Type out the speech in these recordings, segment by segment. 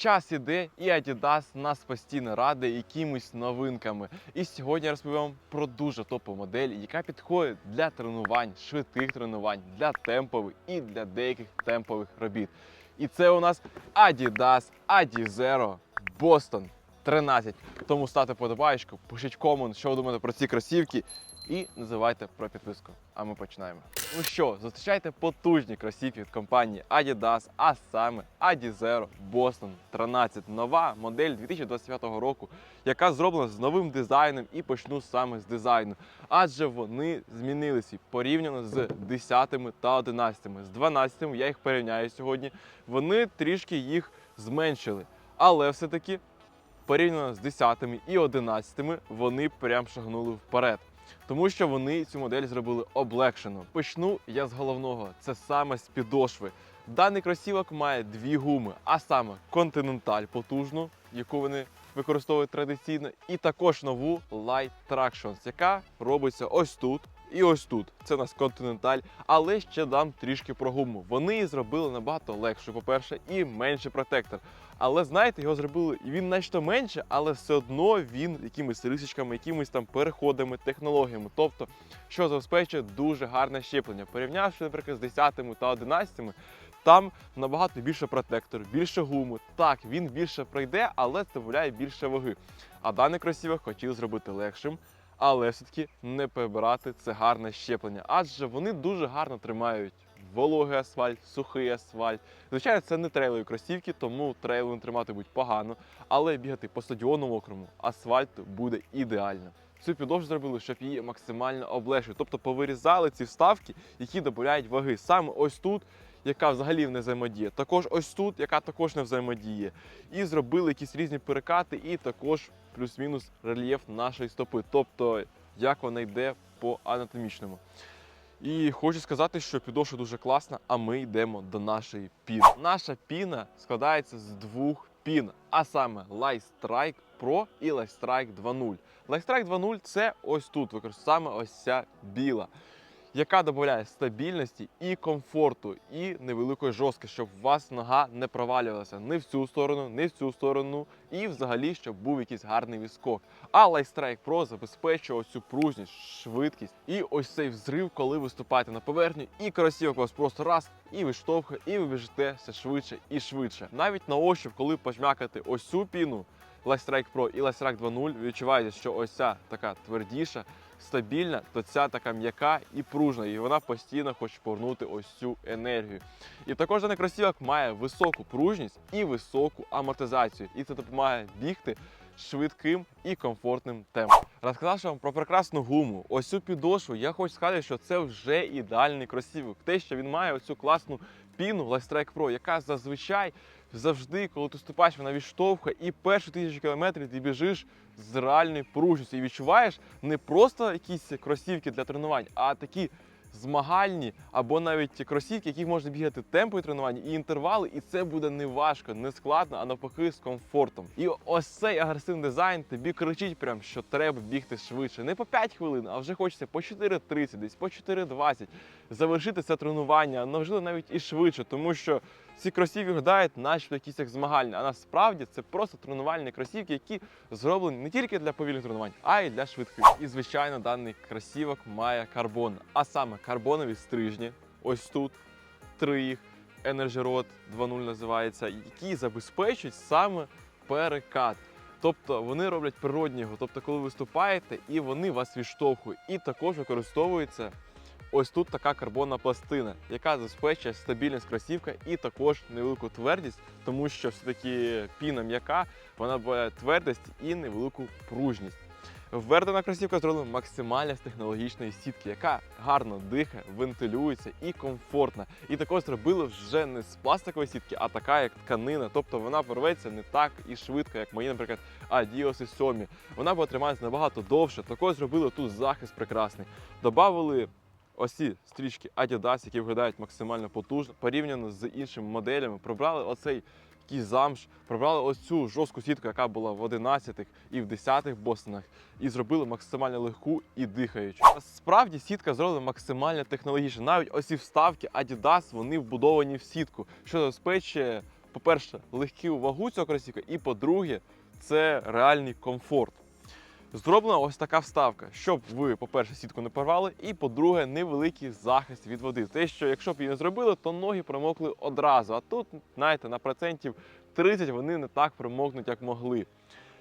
Час іде, і Adidas нас постійно радує якимись новинками. І сьогодні я розповім про дуже топову модель, яка підходить для тренувань, швидких тренувань, для темпових і для деяких темпових робіт. І це у нас Adidas Adizero Boston 13. Тому ставте подобаєчку, пишіть комент, що ви думаєте про ці кросівки, і називайте про підписку. А ми починаємо. Ну що, зустрічайте потужні кросівки від компанії Adidas, а саме Adizero Boston 13. Нова модель 2025 року, яка зроблена з новим дизайном і почну саме з дизайну. Адже вони змінилися порівняно з 10 та 11. З 12 я їх порівняю сьогодні. Вони трішки їх зменшили. Але все-таки порівняно з 10 і 11 вони прям шагнули вперед. Тому що вони цю модель зробили облегшено. Почну я з головного, це саме з підошви. Даний кросівок має дві гуми, а саме Continental потужну, яку вони використовують традиційно, і також нову Light Tractions, яка робиться ось тут. І ось тут це у нас Continental, але ще дам трішки про гуму. Вони її зробили набагато легше, по-перше, і менший протектор. Але знаєте, його зробили він значно менше, але все одно він якимись рисочками, якимись там переходами, технологіями. Тобто, що забезпечує дуже гарне щеплення. Порівнявши, наприклад, з 10 та 11, там набагато більше протектор, більше гуми. Так, він більше пройде, але дозволяє більше ваги. А даний кросівок хотів зробити легшим. Але все-таки не прибирати це гарне щеплення, адже вони дуже гарно тримають вологий асфальт, сухий асфальт. Звичайно, це не трейлові кросівки, тому трейловим тримати будуть погано, але бігати по стадіону мокрому асфальту буде ідеально. Цю підошву зробили, щоб її максимально облегшити. Тобто повирізали ці вставки, які додають ваги. Саме ось тут, яка взагалі не взаємодіє. Також ось тут, яка також не взаємодіє. І зробили якісь різні перекати, і також плюс-мінус рельєф нашої стопи. Тобто, як вона йде по анатомічному. І хочу сказати, що підошва дуже класна, а ми йдемо до нашої піни. Наша піна складається з двох пін, а саме Light Strike Pro і Light Strike 2.0. Light Strike 2.0 це ось тут, саме ось ця біла, яка додає стабільності і комфорту, і невеликої жорсткості, щоб у вас нога не провалювалася ні в цю сторону, ні в цю сторону, і взагалі, щоб був якийсь гарний відскок. А Light Strike Pro забезпечує ось цю пружність, швидкість і ось цей взрив, коли виступаєте на поверхню, і кросівок вас просто раз і виштовхує, і ви біжите все швидше і швидше. Навіть на ощуп, коли пожмякати ось цю піну. Light Strike Pro і Light Strike 2.0 відчуваєте, що ось ця така твердіша, стабільна, то ця така м'яка і пружна, і вона постійно хоче повернути ось цю енергію. І також даний кросівок має високу пружність і високу амортизацію, і це допомагає бігти швидким і комфортним темпом. Розказавши вам про прекрасну гуму, ось цю підошву, я хочу сказати, що це вже ідеальний кросівок. Те, що він має оцю класну піну Light Strike Pro, яка зазвичай завжди, коли ти вступаєш, вона відштовхує, і перші тисячі кілометрів ти біжиш з реальною пружністю і відчуваєш не просто якісь кросівки для тренувань, а такі змагальні або навіть кросівки, яких можна бігати темпові тренування і інтервали, і це буде не важко, не складно, а навпаки з комфортом. І ось цей агресивний дизайн тобі кричить, прям, що треба бігти швидше. Не по 5 хвилин, а вже хочеться по 4.30, десь по 4.20 завершити це тренування, можливо навіть і швидше, тому що ці кросівки виглядають, начебто якісь як змагальні, а насправді це просто тренувальні кросівки, які зроблені не тільки для повільних тренувань, а й для швидких. І звичайно, даний кросівок має карбон, а саме карбонові стрижні. Ось тут три їх. Energy 2.0 називається, які забезпечують саме перекат. Тобто вони роблять природні його, тобто коли виступаєте, і вони вас відштовхують. І також використовується ось тут така карбонна пластина, яка забезпечує стабільність кросівка і також невелику твердість, тому що все-таки піна м'яка, вона має твердість і невелику пружність. Ввердена кросівка зроблена максимально з технологічної сітки, яка гарно дихає, вентилюється і комфортна. І також зробили вже не з пластикової сітки, а така як тканина. Тобто вона порветься не так і швидко, як мої, наприклад, Adios і Сомі. Вона буде триматися набагато довше. Також зробили тут захист прекрасний. Добавили ось ці стрічки Adidas, які виглядають максимально потужно, порівняно з іншими моделями. Прибрали оцей такий замш, прибрали ось цю жорстку сітку, яка була в 11-х і в 10-х бостонах, і зробили максимально легку і дихаючу. Справді сітка зроблена максимально технологічно. Навіть ось ці вставки Adidas, вони вбудовані в сітку, що забезпечує по-перше, легкі у вагу цього кросівка, і по-друге, це реальний комфорт. Зроблена ось така вставка, щоб ви, по-перше, сітку не порвали, і по-друге, невеликий захист від води. Те, що якщо б її не зробили, то ноги промокли одразу. А тут, знаєте, на процентів 30 вони не так промокнуть, як могли.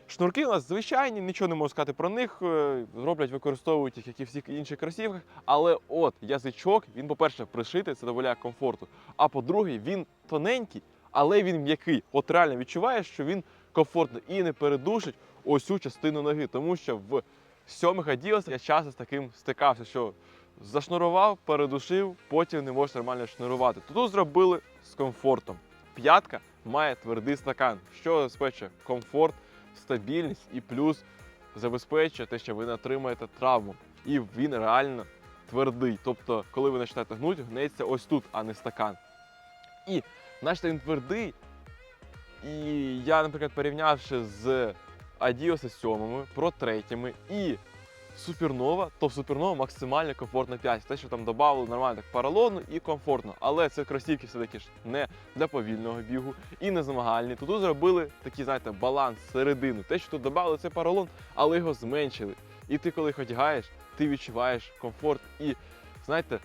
Шнурки у нас звичайні, нічого не можу сказати про них. е, Роблять, використовують їх, як і всіх інших кросівках. Але от язичок, він, по-перше, пришитий, це дозволяє комфорту. А по-друге, він тоненький, але він м'який. От реально відчуваєш, що він комфортний і не передушить ось цю частину ноги. Тому що в сьомих адіосах я часто з таким стикався, що зашнурував, передушив, потім не можеш нормально шнурувати. Тут зробили з комфортом. П'ятка має твердий стакан, що забезпечує комфорт, стабільність і плюс забезпечує те, що ви не отримаєте травму. І він реально твердий. Тобто, коли ви почнете гнути, гнеться ось тут, а не стакан. І значить він твердий. І я, наприклад, порівнявши з Adios 7, Pro 3 і Supernova, то в Supernova максимально комфортно 5. Те, що там додали нормально так поролону і комфортно. Але це кросівки все-таки ж не для повільного бігу і не змагальні. Тут зробили такий, знаєте, баланс середину. Те, що тут додали, це поролон, але його зменшили. І ти, коли їх одягаєш, ти відчуваєш комфорт і, знаєте,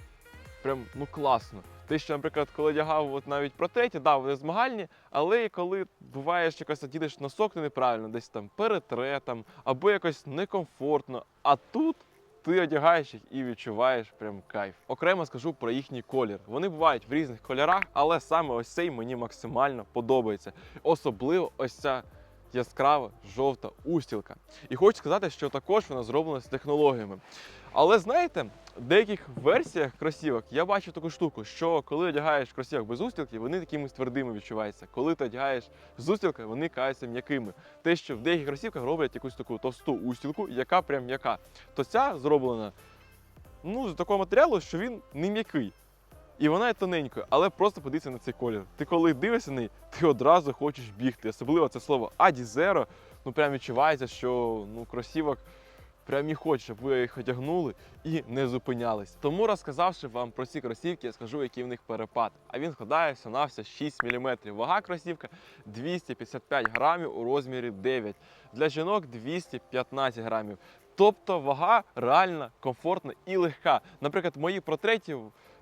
прям ну класно. Те, що, наприклад, коли одягав от навіть про треті, да, вони змагальні, але коли буваєш якось одінеш носок неправильно, десь там перетре там, або якось некомфортно. А тут ти одягаєш їх і відчуваєш прям кайф. Окремо скажу про їхній колір. Вони бувають в різних кольорах, але саме ось цей мені максимально подобається. Особливо ось ця яскрава жовта устілка. І хочу сказати, що також вона зроблена з технологіями. Але знаєте, в деяких версіях кросівок я бачу таку штуку, що коли одягаєш кросівок без устілки, вони такими твердими відчуваються. Коли ти одягаєш з устілкою, вони каються м'якими. Те, що в деяких кросівках роблять якусь таку товсту устілку, яка прям м'яка. То ця зроблена ну, з такого матеріалу, що він не м'який. І вона є тоненькою, але просто подивися на цей колір. Ти коли дивишся на неї, ти одразу хочеш бігти. Особливо це слово Аді ну прям відчувається, що ну, кросівок прям хоч, щоб ви їх одягнули і не зупинялись. Тому розказавши вам про ці кросівки, я скажу, який в них перепад. А він складає на все 6 мм. Вага кросівка 255 грамів у розмірі 9. Для жінок 215 грамів. Тобто вага реально комфортна і легка. Наприклад, мої протреті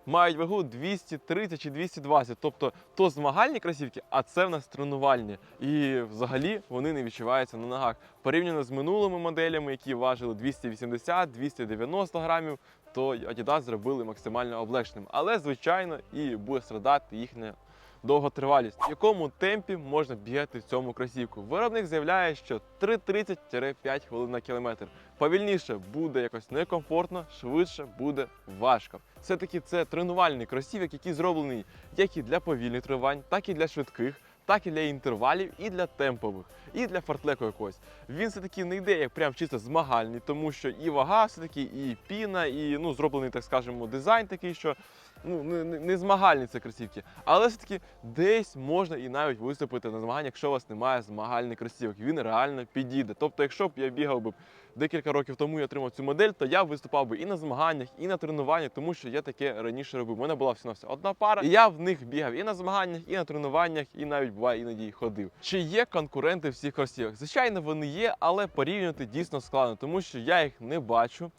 мають вагу 230 чи 220. Тобто то змагальні кросівки, а це в нас тренувальні. І взагалі вони не відчуваються на ногах. Порівняно з минулими моделями, які важили 280-290 грамів, то Adidas зробили максимально облегшеним. Але, звичайно, і буде страдати їхня довготривалість. В якому темпі можна бігати в цьому кросівку? Виробник заявляє, що 3.30-5 хвилин на кілометр. Повільніше буде якось некомфортно, швидше буде важко. Все-таки це тренувальний кросівок, який зроблений як і для повільних тривань, так і для швидких. Так і для інтервалів, і для темпових, і для фортлеку якогось. Він все-таки не йде як прям чисто змагальний, тому що і вага все-таки, і піна, і ну, зроблений, так скажемо, дизайн такий, що ну, не, не, не змагальні це кросівки. Але все-таки десь можна і навіть виступити на змаганнях, якщо у вас немає змагальних кросівок. Він реально підійде. Тобто, якщо б я бігав би декілька років тому я отримав цю модель, то я виступав би і на змаганнях, і на тренуваннях, тому що я таке раніше робив. У мене була всього одна пара, і я в них бігав і на змаганнях, і на тренуваннях, і навіть буває іноді ходив. Чи є конкуренти в цих кросівках? Звичайно, вони є, але порівнювати дійсно складно, тому що я їх не бачу.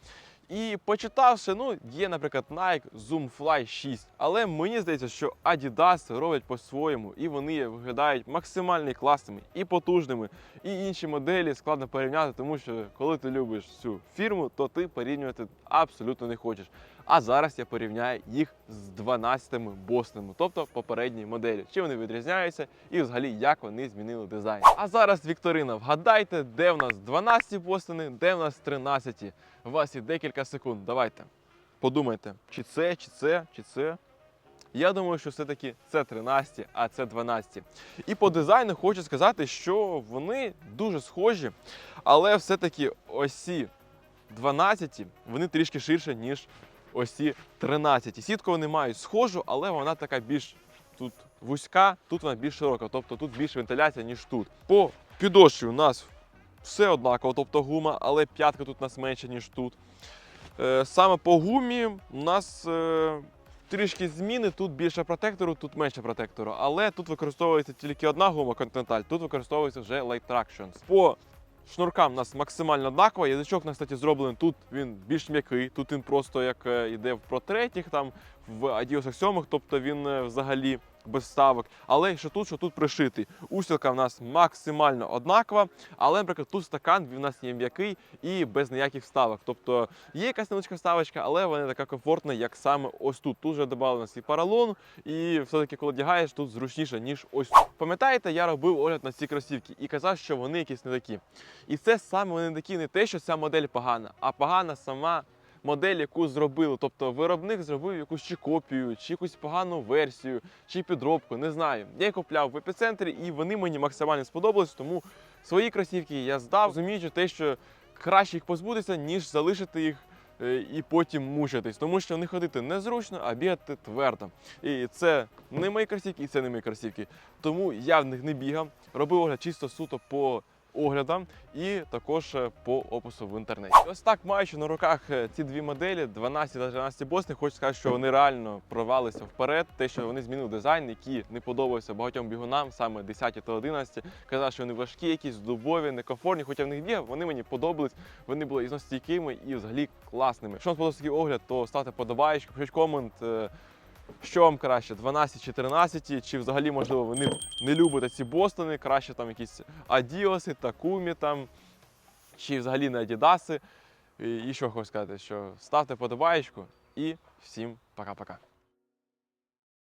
І почитавши, ну, є, наприклад, Nike Zoom Fly 6. Але мені здається, що Adidas роблять по-своєму, і вони виглядають максимально класними і потужними. І інші моделі складно порівняти, тому що коли ти любиш цю фірму, то ти порівнювати абсолютно не хочеш. А зараз я порівняю їх з 12-ми босними, тобто попередні моделі. Чи вони відрізняються і взагалі як вони змінили дизайн. А зараз Вікторина, вгадайте, де в нас 12 бостони, де в нас 13. У вас є декілька секунд. Давайте. Подумайте, чи це, чи це, чи це. Я думаю, що все-таки це 13, а це 12. І по дизайну хочу сказати, що вони дуже схожі, але все-таки осі 12 вони трішки ширше, ніж осі 13. Сітку вони мають схожу, але вона така більш тут вузька, тут вона більш широка, тобто тут більше вентиляція, ніж тут. По підошві у нас все однаково, тобто гума, але п'ятка тут у нас менша, ніж тут. Е, Саме по гумі у нас е, трішки зміни. Тут більше протектору, тут менше протектору. Але тут використовується тільки одна гума Continental, тут використовується вже Light Tractions. По шнуркам у нас максимально однаково. Язичок у нас, кстати, зроблений тут він більш м'який. Тут він просто як е, йде в 3, там в Adios 7, тобто він взагалі без ставок. Але що тут, що тут пришитий. Устілка в нас максимально однакова, але, наприклад, тут стакан в нас є м'який і без ніяких вставок. Тобто є якась невеличка вставочка, але вона така комфортна, як саме ось тут. Тут вже додали нас і поролон, і все-таки, коли одягаєш, тут зручніше, ніж ось тут. Пам'ятаєте, я робив огляд на ці кросівки і казав, що вони якісь не такі. І це саме вони не такі, не те, що ця модель погана, а погана сама модель, яку зробили. Тобто виробник зробив якусь чи копію, чи якусь погану версію, чи підробку, не знаю. Я їх купляв в епіцентрі, і вони мені максимально сподобались, тому свої кросівки я здав, розуміючи те, що краще їх позбутися, ніж залишити їх. е, І потім мучитись, тому що не ходити незручно, а бігати твердо. І це не мої кросівки, і це не мої кросівки. Тому я в них не бігав, робив огляд чисто суто по оглядам і також е, по опису в інтернеті. Ось так, маючи на руках е, ці дві моделі, 12 та 13 босни, хочу сказати, що вони реально провалися вперед. Те, що вони змінили дизайн, який не подобався багатьом бігунам, саме 10 та 11. Казав, що вони важкі, якісь дубові, некомфортні. Хоча в них бігав, вони мені подобались. Вони були ізносостійкими і взагалі класними. Якщо вам сподобався такий огляд, то ставте подобаєчку, пишіть комент. Що вам краще, 12 чи 13, чи взагалі, можливо, ви не, не любите ці Бостони, краще там якісь Адіоси, Такумі там, чи взагалі не Адідаси. І, і що хочу сказати, що ставте подобаєчку і всім пока-пока.